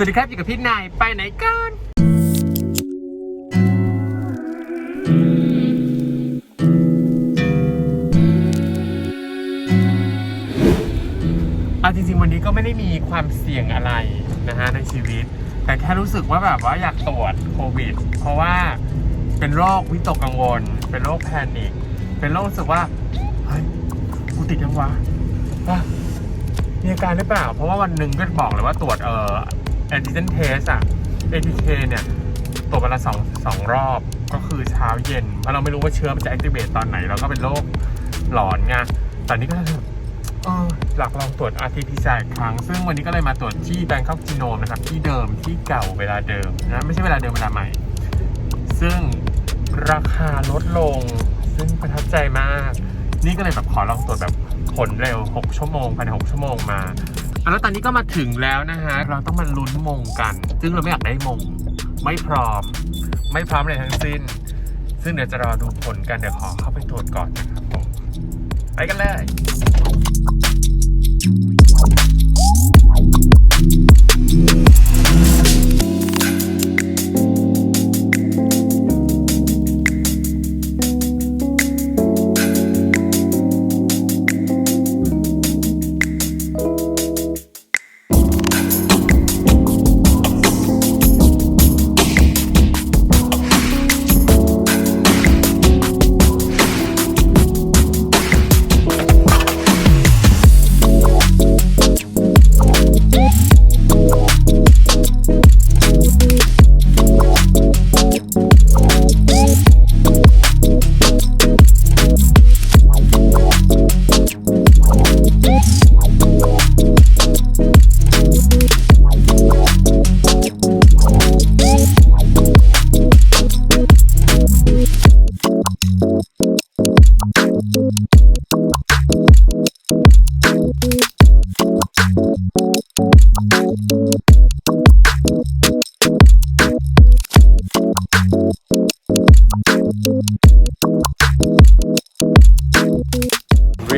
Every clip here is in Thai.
สวัสดีครับอยู่กับพี่นายไปไหนกันเอาจริงๆวันนี้ก็ไม่ได้มีความเสี่ยงอะไรนะฮะในชีวิต แต่แค่รู้สึกว่าแบบว่าอยากตรวจโควิด เพราะว่าเป็นโรควิตกกังวล เป็นโรคแพนิคเป็นโรครู้สึกว่าเฮ้ยกูติดยังวะวะมีอาการหรือเปล่า เพราะว่าวันหนึ่งก็บอกเลยว่าตรวจเอ่อ แอนติเจนเทสอะ ATK เนี่ยตรวจวันละสองสองรอบก็คือเช้าเย็น เพราะเราไม่รู้ว่าเชื้อมันจะ activate ตอนไหน เราก็เป็นโรคหลอนไงแต่นี้ก็เลยเออหลักลองตรวจ RT-PCR อีกครั้ง ซึ่งวันนี้ก็เลยมาตรวจที่ Bangkok Genome นะครับ ที่เดิมที่เก่าเวลาเดิมนะไม่ใช่เวลาเดิมเวลาใหม่ ซึ่งราคาลดลง ซึ่งประทับใจมาก นี่ก็เลยแบบขอลองตรวจแบบผลเร็ว 6 ชั่วโมงภายใน6ชั่วโมงมา แล้วตอนนี้ก็มาถึงแล้วนะฮะ เราต้องมาลุ้นมงกัน ซึ่งเราไม่อยากได้มง ไม่พร้อม ไม่พร้อมเลยทั้งสิ้น ซึ่งเดี๋ยวจะรอดูผลกัน เดี๋ยวขอเข้าไปตรวจก่อนนะครับผมไปกันเลย เรี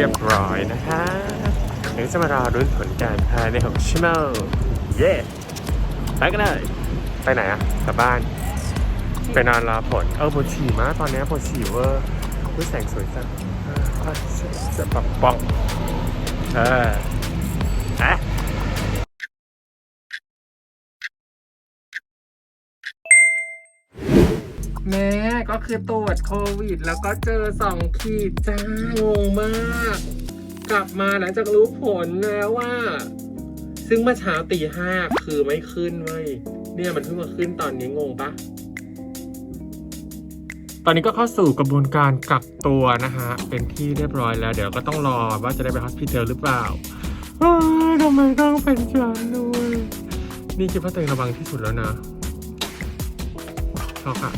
ยบร้อยนะฮะเดี๋ยวจะมารอรุ้นผลการภายใน6ชั่วโมงเย้ไปกันเลยไปไหนอะกลับบ้านไปนอนรอผล เออปวดฉี่มากตอนนี้ปวดฉี่เวอร์รู้แสงสวยจัง จะปักปองเอออะแม่ก็คือตรวจโควิด แล้วก็เจอสองขีดจ้างงมาก กลับมาหลังจากรู้ผลแล้วว่า ซึ่งเมื่อเช้าตีห้าคือไม่ขึ้นเว้ยเนี่ยมันเพิ่งมาขึ้นตอนนี้งงปะ ตอนนี้ก็เข้าสู่กระบวนการกักตัวนะฮะ เป็นที่เรียบร้อยแล้ว เดี๋ยวก็ต้องรอว่าจะได้ไปฮอสพิทอลหรือเปล่าทำไมต้องเป็นฉันด้วยนี่คิดว่าตัวเองระวังที่สุดแล้วนะชอบค่ะ